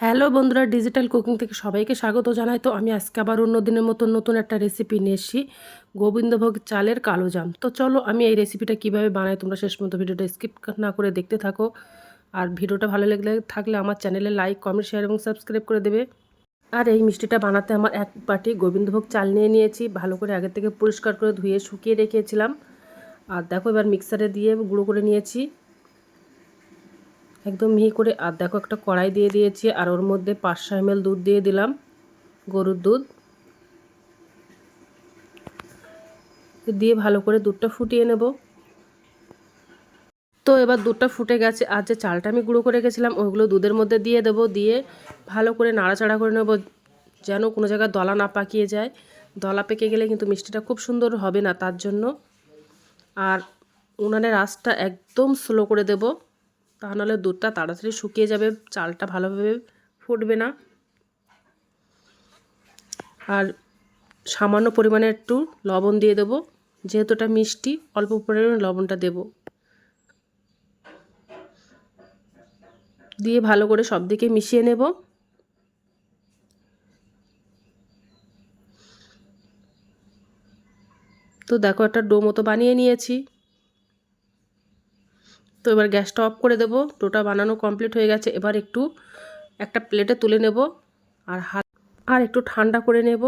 Hello বন্ধুরা, digital cooking থেকে সবাইকে স্বাগত জানাই। তো আমি আজকে আবার অন্য দিনের মতন নতুন একটা রেসিপি নিয়ে এসেছি, গোবিন্দভোগ চালের কালো জাম। তো চলো আমি এই রেসিপিটা কীভাবে বানাই, তোমরা শেষ মতো ভিডিওটা স্কিপ না করে দেখতে থাকো। আর ভিডিওটা ভালো লাগলে, থাকলে আমার চ্যানেলে লাইক কমেন্ট শেয়ার এবং সাবস্ক্রাইব করে দেবে। আর এই মিষ্টিটা বানাতে আমার এক বাটি গোবিন্দভোগ চাল নিয়ে নিয়েছি, ভালো করে আগে থেকে পরিষ্কার করে ধুয়ে শুকিয়ে রেখেছিলাম। আর দেখো এবার মিক্সারে দিয়ে গুঁড়ো করে নিয়েছি। একদম মিহি করে, আর দেখো একটা কড়াই দিয়ে দিয়েছি, আর ওর মধ্যে পাঁচশো এমএল দুধ দিয়ে দিলাম, গরুর দুধ। দিয়ে ভালো করে দুধটা ফুটিয়ে নেব। তো এবার দুধটা ফুটে গেছে, আর যে চালটা আমি গুঁড়ো করে গেছিলাম ওইগুলো দুধের মধ্যে দিয়ে দেবো, দিয়ে ভালো করে নাড়াচাড়া করে নেব, যেন কোনো জায়গায় দলা না পাকিয়ে যায়। দলা পেকে গেলে কিন্তু মিষ্টিটা খুব সুন্দর হবে না, তার জন্য। আর উনানের আঁচটা একদম স্লো করে দেবো। তা নাহলে দুধটা তাড়াতাড়ি শুকিয়ে যাবে, চালটা ভালোভাবে ফুটবে না। আর সামান্য পরিমাণে একটু লবণ দিয়ে দেবো, যেহেতু এটা মিষ্টি, অল্প পরিমাণে লবণটা দেব। দিয়ে ভালো করে সব দিকে মিশিয়ে নেব। তো দেখো একটা ডো মতো বানিয়ে নিয়েছি। তো এবার গ্যাসটা অফ করে দেব। ডোটা বানানো কমপ্লিট হয়ে গেছে। এবার একটু একটা প্লেটে তুলে নেব আর হাত আর একটু ঠান্ডা করে নেব।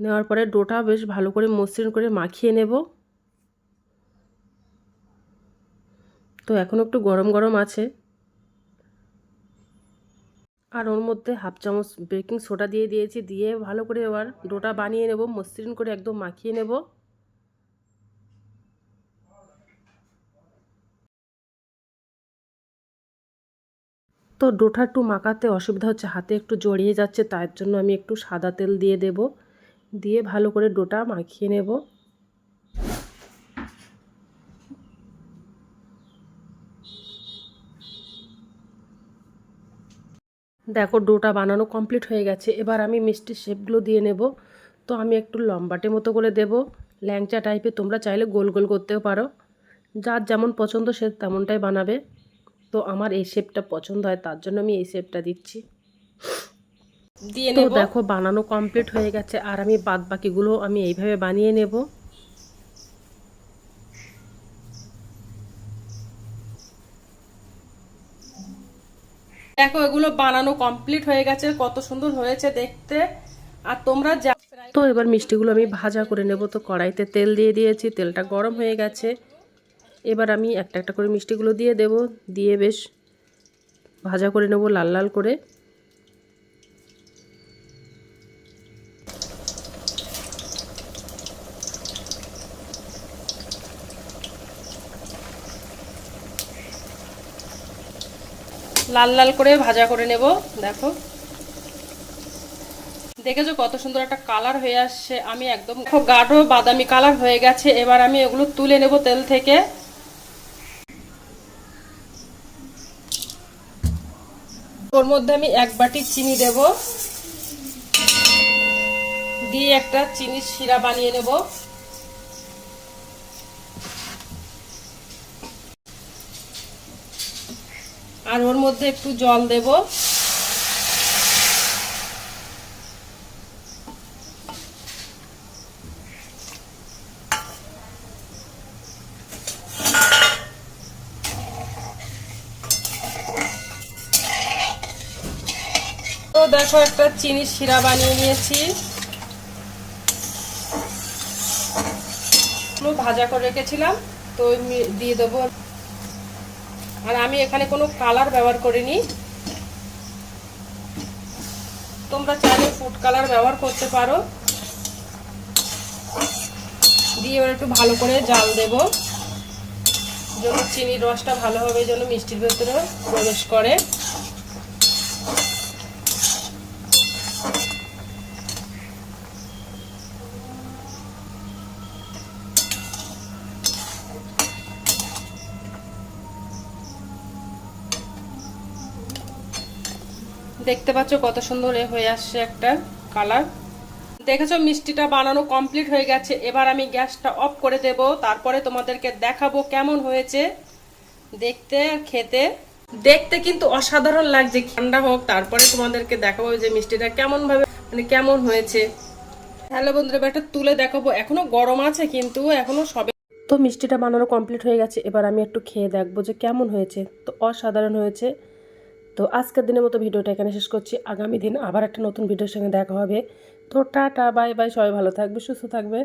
নেওয়ার পরে ডোটা বেশ ভালো করে মসৃণ করে মাখিয়ে নেব। তো এখন একটু গরম গরম আছে। আর ওর মধ্যে হাফ চামচ বেকিং সোডা দিয়ে দিয়েছি। দিয়ে ভালো করে এবার ডোটা বানিয়ে নেব, মসৃণ করে একদম মাখিয়ে নেব। তো ডোটা একটু মাখাতে অসুবিধা হচ্ছে, হাতে একটু জড়িয়ে যাচ্ছে তার জন্য আমি একটু সাদা তেল দিয়ে দেব। দিয়ে ভালো করে ডোটা মাখিয়ে নেব। দেখো, ডোটা বানানো কমপ্লিট হয়ে গেছে। এবার আমি মিষ্টির শেপগুলো দিয়ে নেব। তো আমি একটু লম্বাটে মতো করে দেব। ল্যাংচা টাইপে তোমরা চাইলে গোল গোল করতেও পারো। যার যেমন পছন্দ সে তেমনটাই বানাবে। তো আমার এই শেপটা পছন্দ হয় তার জন্য আমি এই শেপটা দিচ্ছি। দিয়ে নেব। দেখো বানানো কমপ্লিট হয়ে গেছে আর আমি বাদ বাকিগুলো আমি এইভাবে বানিয়ে নেব। দেখো এগুলো বানানো কমপ্লিট হয়ে গেছে কত সুন্দর হয়েছে দেখতে। আর তোমরা যা তো এবার মিষ্টিগুলো আমি ভাজা করে নেব তো কড়াইতে তেল দিয়ে দিয়েছি তেলটা গরম হয়ে গেছে। এবার আমি একটা একটা করে মিষ্টিগুলো দিয়ে দেব। দিয়ে বেশ ভাজা করে নেব লাল লাল করে। লাল লাল করে ভাজা করে নেব, দেখো। দেখেছ কত সুন্দর একটা কালার হয়ে আসছে। আমি একদম গাঢ় বাদামি কালার হয়ে গেছে। এবার আমি এগুলো তুলে নেব তেল থেকে। ওর মধ্যে আমি এক বাটি চিনি দেব। দিয়ে একটা চিনির শিরা বানিয়ে নেব। আর ওর মধ্যে একটু জল দেব। তো দেখো একটা চিনির শিরা বানিয়ে নিয়েছি। ভাজা করে রেখেছিলাম, তো দিয়ে দেবো। আর আমি এখানে কোনো কালার ব্যবহার করিনি। তোমরা চাইলে ফুড কালার ব্যবহার করতে পারো। দিয়ে এবার একটু ভালো করে জাল দেব, যেন চিনির রসটা ভালোভাবে যেন মিষ্টির ভেতরে প্রবেশ করে। দেখতে পাচ্ছ কত সুন্দর এ হয়ে আসছে একটা কালার। দেখেছ, মিষ্টিটা বানানো কমপ্লিট হয়ে গেছে। এবার আমি গ্যাসটা অফ করে দেব। তারপরে তোমাদেরকে দেখাবো কেমন হয়েছে দেখতে, খেতে। দেখতে কিন্তু অসাধারণ লাগছে। ঠান্ডা হোক, তারপরে তোমাদেরকে দেখাবো যে মিষ্টিটা কেমন ভাবে মানে কেমন হয়েছে। হ্যালো বন্ধুরা একটা তুলে দেখাবো। এখনও গরম আছে, কিন্তু এখনও সবে তো মিষ্টিটা বানানো কমপ্লিট হয়ে গেছে। এবার আমি একটু খেয়ে দেখব যে কেমন হয়েছে। তো অসাধারণ হয়েছে। তো আজকের দিনের মতো ভিডিওটা এখানে শেষ করছি। আগামী দিন আবার একটা নতুন ভিডিওর সঙ্গে দেখা হবে। তো টাটা, বাই বাই, সবাই ভালো থাকবে, সুস্থ থাকবে।